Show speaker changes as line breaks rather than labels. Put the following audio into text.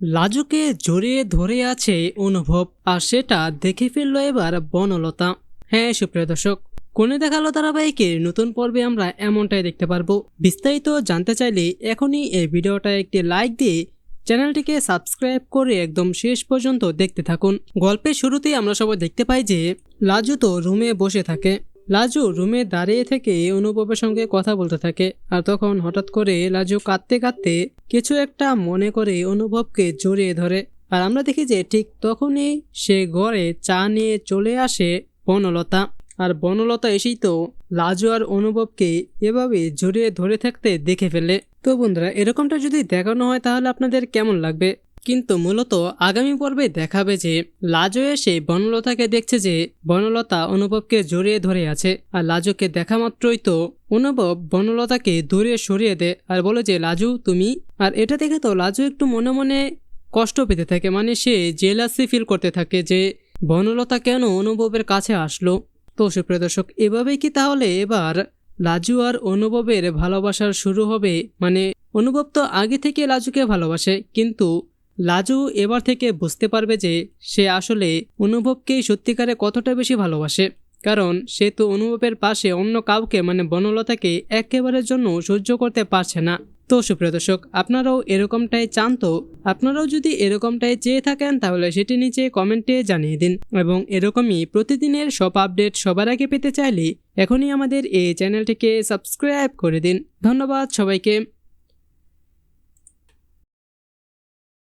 লাজুকে জড়িয়ে ধরে আছে অনুভব, আর সেটা দেখে ফেলল এবার বনলতা। হ্যাঁ সুপ্রিয় দর্শক কোনে দেখাল ধারাবাহিকের নতুন পর্বে আমরা এমনটাই দেখতে পারব। বিস্তারিত জানতে চাইলে এখনই এই ভিডিওটা একটি লাইক দিয়ে চ্যানেলটিকে সাবস্ক্রাইব করে একদম শেষ পর্যন্ত দেখতে থাকুন। গল্পের শুরুতেই আমরা সবাই দেখতে পাই যে, লাজু তো রুমে বসে থাকে। লাজু রুমে দাঁড়িয়ে থেকে অনুভবের সঙ্গে কথা বলতে থাকে আর তখন হঠাৎ করে লাজু কাঁদতে কাঁদতে কিছু একটা মনে করে অনুভবকে জড়িয়ে ধরে। আর আমরা দেখি যে ঠিক তখনই সে ঘরে চা নিয়ে চলে আসে বনলতা। আর বনলতা এসেই তো লাজু আর অনুভবকে এভাবে জড়িয়ে ধরে থাকতে দেখে ফেলে। তো বন্ধুরা, এরকমটা যদি দেখানো হয় তাহলে আপনাদের কেমন লাগবে? কিন্তু মূলত আগামী পর্বে দেখাবে যে লাজো এসে বনলতাকে দেখছে যে বনলতা অনুভবকে জড়িয়ে ধরে আছে, আর লাজুকে দেখা মাত্রই তো অনুভব বনলতাকে দূরে সরিয়ে দেয় আর বলে যে, লাজু, তুমি? আর এটা দেখে তো লাজু একটু মনে মনে কষ্ট পেতে থাকে মানে সে জেলাসি ফিল করতে থাকে যে বনলতা কেন অনুভবের কাছে আসলো। তো সুপ্রিয় দর্শক, এভাবেই কি তাহলে এবার লাজু আর অনুভবের ভালোবাসার শুরু হবে? মানে অনুভব তো আগে থেকে লাজুকে ভালোবাসে, কিন্তু লাজু এবার থেকে বুঝতে পারবে যে সে আসলে অনুভবকেই সত্যিকারে কতটা বেশি ভালোবাসে। কারণ সে তো অনুভবের পাশে অন্য কাউকে মানে বনলতাকে একেবারের জন্য সহ্য করতে পারছে না। তো সুপ্রিয় দর্শক, আপনারাও এরকমটাই চান তো? আপনারাও যদি এরকমটাই চেয়ে থাকেন, তাহলে সেটি নিচে কমেন্টে জানিয়ে দিন। এবং এরকমই প্রতিদিনের সব আপডেট সবার আগে পেতে চাইলে এখনই আমাদের এই চ্যানেলটিকে সাবস্ক্রাইব করে দিন। ধন্যবাদ সবাইকে।